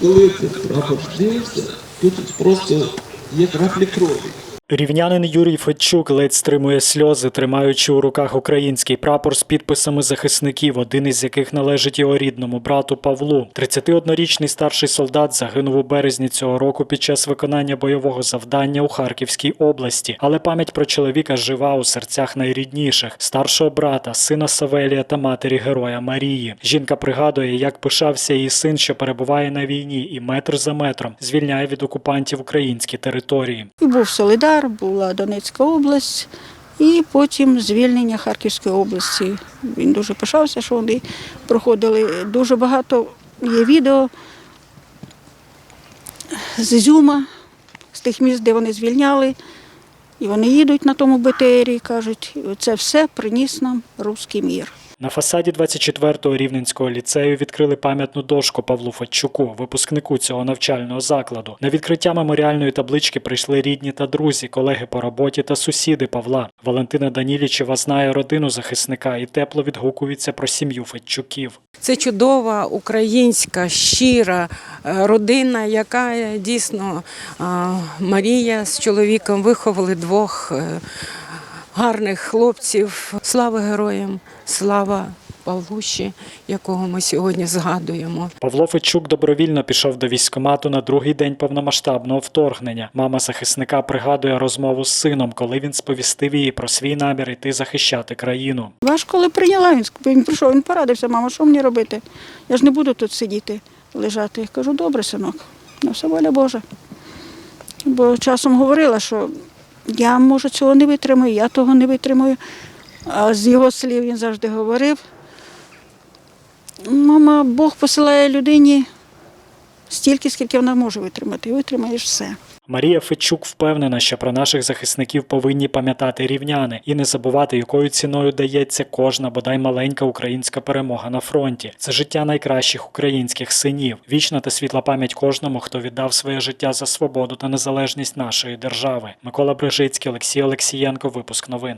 коли ти прапор дивишся, тут просто є краплі крові. Рівнянин Юрій Федчук ледь стримує сльози, тримаючи у руках український прапор з підписами захисників, один із яких належить його рідному брату Павлу. 31-річний старший солдат загинув у березні цього року під час виконання бойового завдання у Харківській області. Але пам'ять про чоловіка жива у серцях найрідніших старшого брата, сина Савелія та матері героя Марії. Жінка пригадує, як пишався її син, що перебуває на війні, і метр за метром звільняє від окупантів українські території. Був Солидар, була Донецька область, і потім звільнення Харківської області. Він дуже пишався, що вони проходили дуже багато є відео з Ізюма, з тих міст, де вони звільняли. І вони їдуть на тому БТРі і кажуть, це все приніс нам руський мір. На фасаді 24-го рівненського ліцею відкрили пам'ятну дошку Павлу Федчуку, випускнику цього навчального закладу. На відкриття меморіальної таблички прийшли рідні та друзі, колеги по роботі та сусіди Павла. Валентина Данілічева знає родину захисника і тепло відгукується про сім'ю Федчуків. Це чудова українська щира е, родина, яка е, дійсно Марія з чоловіком виховали двох е, гарних хлопців. Слава героям, слава Павлуші, якого ми сьогодні згадуємо. Павло Федчук добровільно пішов до військкомату на другий день повномасштабного вторгнення. Мама захисника пригадує розмову з сином, коли він сповістив її про свій намір йти захищати країну. Важко, але прийняла. Він, він прийшов, він порадився, мама, що мені робити? Я ж не буду тут сидіти, лежати. Я кажу, добре, синок, на все воля Божа. Бо часом говорила, що я, може, цього не витримаю, я того не витримаю. А з його слів він завжди говорив. Мама, Бог посилає людині стільки, скільки вона може витримати, і витримаєш все. Марія Федчук впевнена, що про наших захисників повинні пам'ятати рівняни і не забувати, якою ціною дається кожна бодай маленька українська перемога на фронті. Це життя найкращих українських синів. Вічна та світла пам'ять кожному, хто віддав своє життя за свободу та незалежність нашої держави. Микола Брижицький, Олексій Олексієнко. Випуск новин.